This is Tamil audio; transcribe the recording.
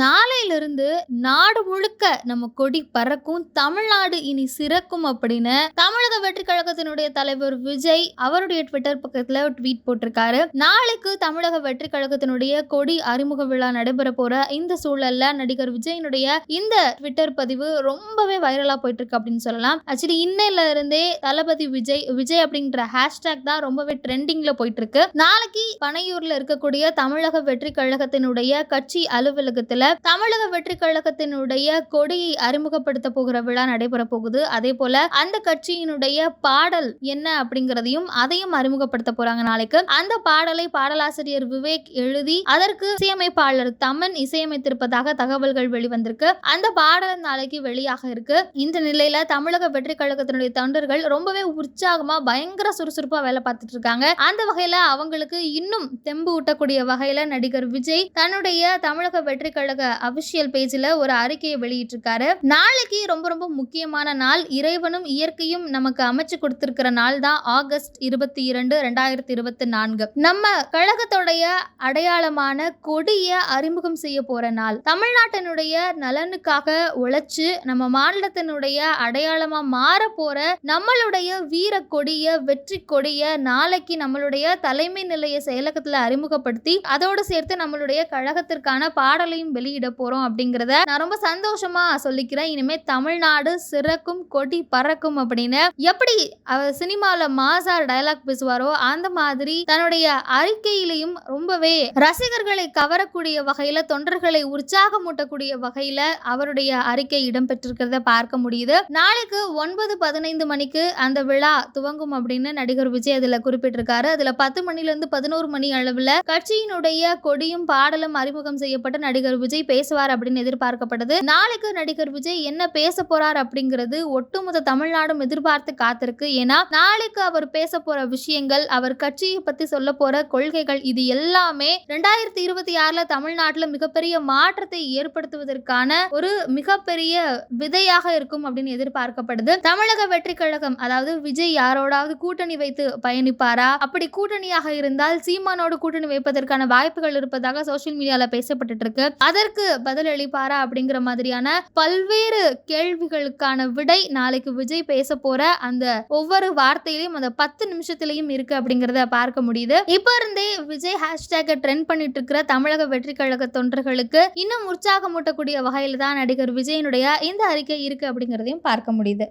ನಾಲ್ಕು நாளையிலிருந்து நாடு முழுக்க நம்ம கொடி பறக்கும் தமிழ்நாடு இனி சிறக்கும் அப்படின்னு தமிழக வெற்றி கழகத்தினுடைய தலைவர் விஜய் அவருடைய ட்விட்டர் பக்கத்துல ட்வீட் போட்டிருக்காரு. நாளைக்கு தமிழக வெற்றி கழகத்தினுடைய கொடி அறிமுக விழா நடைபெற போற இந்த சூழல்ல நடிகர் விஜயனுடைய இந்த ட்விட்டர் பதிவு ரொம்பவே வைரலா போயிட்டு இருக்கு அப்படின்னு சொல்லலாம். ஆக்சுவலி இன்னையில இருந்தே தளபதி விஜய் விஜய் அப்படிங்கிற ஹேஷ்டேக் தான் ரொம்பவே ட்ரெண்டிங்ல போயிட்டு இருக்கு நாளைக்கு பனையூர்ல இருக்கக்கூடிய தமிழக வெற்றி கழகத்தினுடைய கட்சி அலுவலகத்துல தமிழக வெற்றி கழகத்தினுடைய கொடியை அறிமுகப்படுத்த போகிற விழா நடைபெற போகுது. அதே போல அந்த கட்சியினுடைய பாடல் என்ன அப்படிங்கறதையும் அதையும் அறிமுகப்படுத்த போறாங்க நாளைக்கு. அந்த பாடலை பாடலாசிரியர் விவேக் எழுதி அதற்கு இசையமைப்பாளர் தமன் இசையமைத்திருப்பதாக தகவல்கள் வெளிவந்திருக்கு. அந்த பாடல் நாளைக்கு வெளியாக இருக்கு. இந்த நிலையில தமிழக வெற்றி கழகத்தினுடைய தொண்டர்கள் ரொம்பவே உற்சாகமா பயங்கர சுறுசுறுப்பா வேலை பார்த்துட்டு இருக்காங்க. அந்த வகையில அவங்களுக்கு இன்னும் தெம்பு ஊட்டக்கூடிய வகையில நடிகர் விஜய் தன்னுடைய தமிழக வெற்றி கழக அஃபிஷியல் பேஜ்ல ஒரு அறிக்கையை வெளியிட்டிருக்காரு. நாளைக்கு ரொம்ப ரொம்ப முக்கியமான நாள். இறைவனும் இயற்கையும் நமக்கு அமைச்சு கொடுத்திருக்கிற நாள் தான் ஆகஸ்ட் இருபத்தி இரண்டு ரெண்டாயிரத்தி இருபத்தி நான்கு. நம்ம கழகத்துடைய அடையாளமான கொடிய அறிமுகம் செய்ய போற நாள். தமிழ்நாட்டினுடைய நலனுக்காக உழைச்சு நம்ம மாநிலத்தினுடைய அடையாளமா மாற போற நம்மளுடைய வீர கொடிய வெற்றி கொடிய நாளைக்கு நம்மளுடைய தலைமை நிலைய செயலகத்துல அறிமுகப்படுத்தி அதோடு சேர்த்து நம்மளுடைய கழகத்திற்கான பாடலையும் வெளியிட போறோம். அப்படிங்கிறத நான் ரொம்ப சந்தோஷமா சொல்லிக்கிறேன். இனிமே தமிழ்நாடு சிறக்கும் கொடி பறக்கும் அப்படின்னு. எப்படி அவர் சினிமாவில் மாசார் டைலாக் பேசுவாரோ அந்த மாதிரி தன்னுடைய அறிக்கையிலையும் ரொம்பவே ரசிகர்களை கவரக்கூடிய வகையில தொண்டர்களை உற்சாகமூட்டக்கூடிய வகையில அவருடைய அறிக்கை இடம்பெற்றிருக்கிறத பார்க்க முடியுது. நாளைக்கு ஒன்பது பதினைந்து மணிக்கு அந்த விழா துவங்கும் அப்படின்னு நடிகர் விஜய் அதில் குறிப்பிட்டிருக்காரு. அதுல பத்து மணில இருந்து பதினோரு மணி அளவுல கட்சியினுடைய கொடியும் பாடலும் அறிமுகம் செய்யப்பட்ட நடிகர் விஜய் பேசுவார் அப்படின்னு எதிர்பார்க்கப்படுது நாளைக்கு நடிகர் விஜய் என்ன பேச போறார் அப்படிங்கிறது ஒட்டுமொத்த தமிழ்நாடும் எதிர்பார்த்து காத்திருக்கு. ஏன்னா நாளைக்கு அவர் பேச போற விஷயங்கள் அவர் கட்சியை பத்தி சொல்ல போற கொள்கைகள் இது எல்லாமே ரெண்டாயிரத்தி இருபத்தி ஆறுல தமிழ்நாட்டுல மிகப்பெரிய மாற்றத்தை ஏற்படுத்துவதற்கான ஒரு மிகப்பெரிய விதையாக இருக்கும் அப்படின்னு எதிர்பார்க்கப்படுது. தமிழக வெற்றி கழகம் அதாவது விஜய் யாரோடாவது கூட்டணி வைத்து பயணிப்பாரா? அப்படி கூட்டணியாக இருந்தால் சீமானோடு கூட்டணி வைப்பதற்கான வாய்ப்புகள் இருப்பதாக சோசியல் மீடியால பேசப்பட்டு இருக்கு. அதற்கு பதில் பதிலளிப்பாரா அப்படிங்கிற மாதிரியான பல்வேறு கேள்விகளுக்கான விடை நாளைக்கு விஜய் பேச போற அந்த ஒவ்வொரு வார்த்தையிலையும் அந்த பத்து நிமிஷத்திலையும் இருக்கு அப்படிங்கிறத பார்க்க முடியுது. இப்ப இருந்தே விஜய் ஹேஷ்டேக்கை ட்ரெண்ட் பண்ணிட்டு இருக்கிற தமிழக வெற்றி கழக தொண்டர்களுக்கு இன்னும் உற்சாகமூட்டக்கூடிய வகையில தான் நடிகர் விஜயனுடைய இந்த அறிக்கை இருக்கு அப்படிங்கிறதையும் பார்க்க முடியுது.